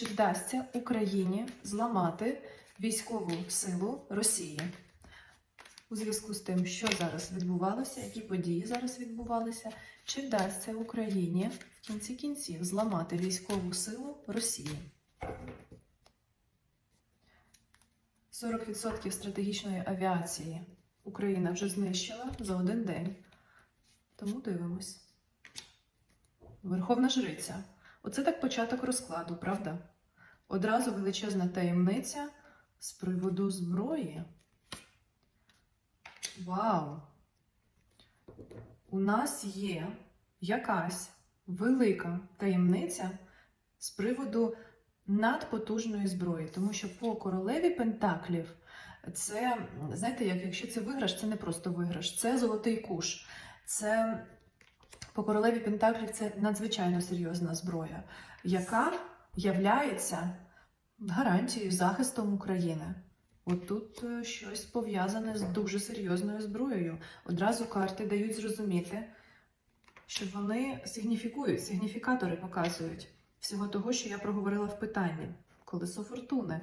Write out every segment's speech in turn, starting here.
Чи вдасться Україні зламати військову силу Росії? У зв'язку з тим, що зараз відбувалося, які події зараз відбувалися, чи вдасться Україні в кінці кінців зламати військову силу Росії? 40% стратегічної авіації Україна вже знищила за один день. Тому дивимось. Верховна Жриця. Оце так початок розкладу, правда? Одразу величезна таємниця з приводу зброї. Вау! У нас є якась велика таємниця з приводу надпотужної зброї, тому що по королеві Пентаклів це, знаєте, як якщо це виграш, це не просто виграш, це золотий куш. Це по королеві Пентаклів це надзвичайно серйозна зброя, яка являється гарантією захистом України. От тут е, щось пов'язане з дуже серйозною зброєю. Одразу карти дають зрозуміти, що вони сигніфікують, сигніфікатори показують всього того, що я проговорила в питанні. Колесо фортуни.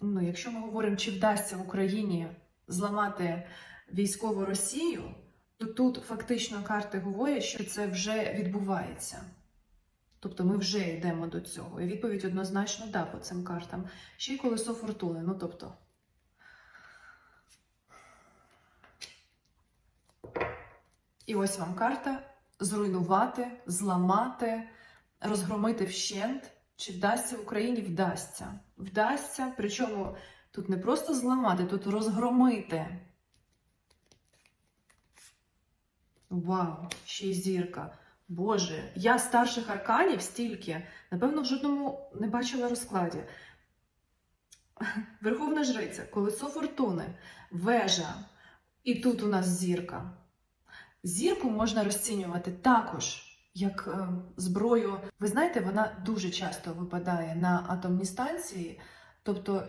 Ну, якщо ми говоримо, чи вдасться Україні зламати військову Росію, то тут фактично карти говорять, що це вже відбувається. Тобто ми вже йдемо до цього. І відповідь однозначно да по цим картам. Ще й колесо фортуни. Ну тобто. І ось вам карта зруйнувати, зламати, розгромити вщент. Чи вдасться Україні? Вдасться. Вдасться. Причому тут не просто зламати, тут розгромити. Вау, ще й зірка. Боже, я старших арканів стільки, напевно, в жодному не бачила розкладі. Верховна жриця, колесо фортуни, вежа. І тут у нас зірка. Зірку можна розцінювати також як е, зброю. Ви знаєте, вона дуже часто випадає на атомні станції. Тобто,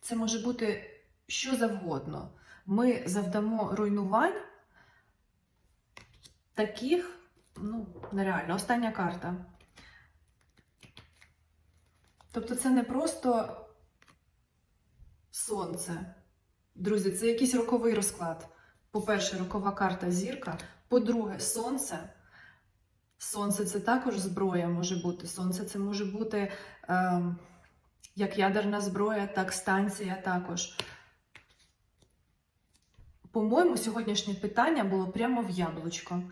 це може бути що завгодно. Ми завдамо руйнувань таких, ну, нереально. Остання карта. Тобто, це не просто сонце. Друзі, це якийсь роковий розклад. По-перше, рокова карта зірка. По-друге, сонце. Сонце це також зброя може бути. Сонце це може бути е, як ядерна зброя, так станція також. По-моєму, сьогоднішнє питання було прямо в яблучко.